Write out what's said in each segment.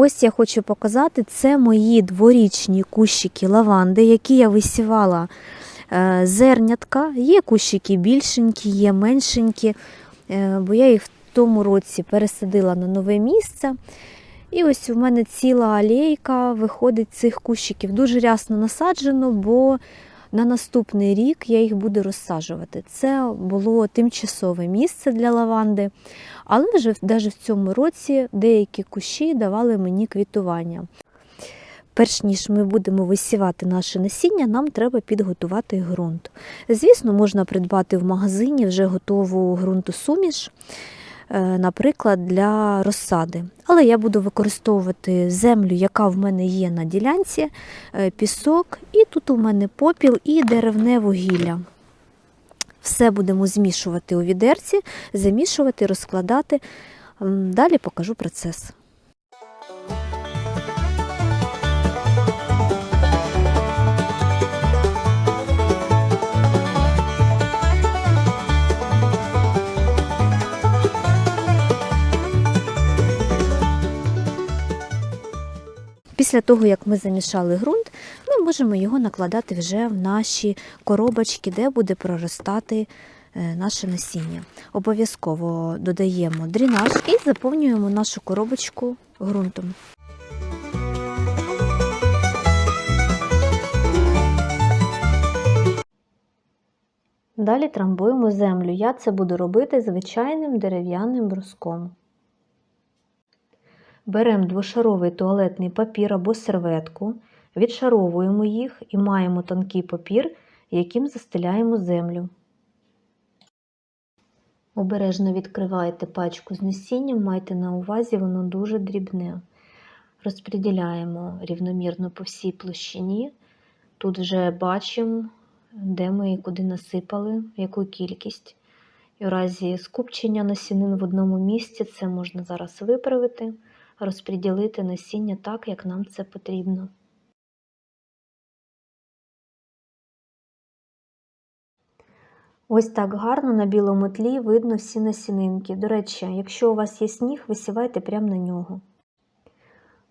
Ось я хочу показати, це мої дворічні кущики лаванди, які я висівала е, зернятка. Є кущики більшенькі, є меншенькі, е, бо я їх в тому році пересадила на нове місце. І ось у мене ціла алейка виходить цих кущиків. Дуже рясно насаджено, бо на наступний рік я їх буду розсаджувати. Це було тимчасове місце для лаванди, але вже навіть в цьому році деякі кущі давали мені квітування. Перш ніж ми будемо висівати наше насіння, нам треба підготувати ґрунт. Звісно, можна придбати в магазині вже готову ґрунтосуміш, е, наприклад, для розсади. Але я буду використовувати землю, яка в мене є на ділянці, е, пісок, і тут у мене попіл і деревне вугілля. Все будемо змішувати у відерці, замішувати, розкладати. Далі покажу процес. Після того, як ми замішали ґрунт, ми можемо його накладати вже в наші коробочки, де буде проростати е, наше насіння. Обов'язково додаємо дренаж і заповнюємо нашу коробочку ґрунтом. Далі трамбуємо землю. Я це буду робити звичайним дерев'яним бруском. Беремо двошаровий туалетний папір або серветку, відшаровуємо їх і маємо тонкий папір, яким застеляємо землю. Обережно відкриваєте пачку з насінням, майте на увазі, воно дуже дрібне. Розподіляємо рівномірно по всій площині. Тут вже бачимо, де ми і куди насипали, яку кількість. І у разі скупчення насінин в одному місці це можна зараз виправити розподілити насіння так, як нам це потрібно. Ось так гарно на білому тлі видно всі насінинки. До речі, якщо у вас є сніг, висівайте прямо на нього.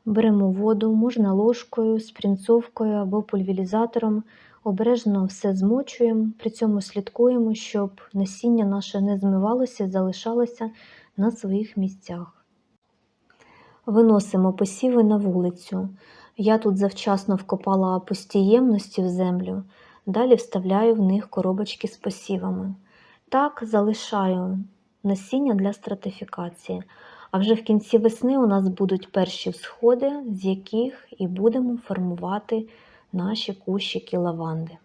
Беремо воду, можна ложкою, спринцовкою або пульверізатором. Обережно все змочуємо, при цьому слідкуємо, щоб насіння наше не змивалося і залишалося на своїх місцях. Виносимо посіви на вулицю. Я тут завчасно вкопала пусті в землю, далі вставляю в них коробочки з посівами. Так залишаю насіння для стратифікації. А вже в кінці весни у нас будуть перші всходи, з яких і будемо формувати наші кущики лаванди.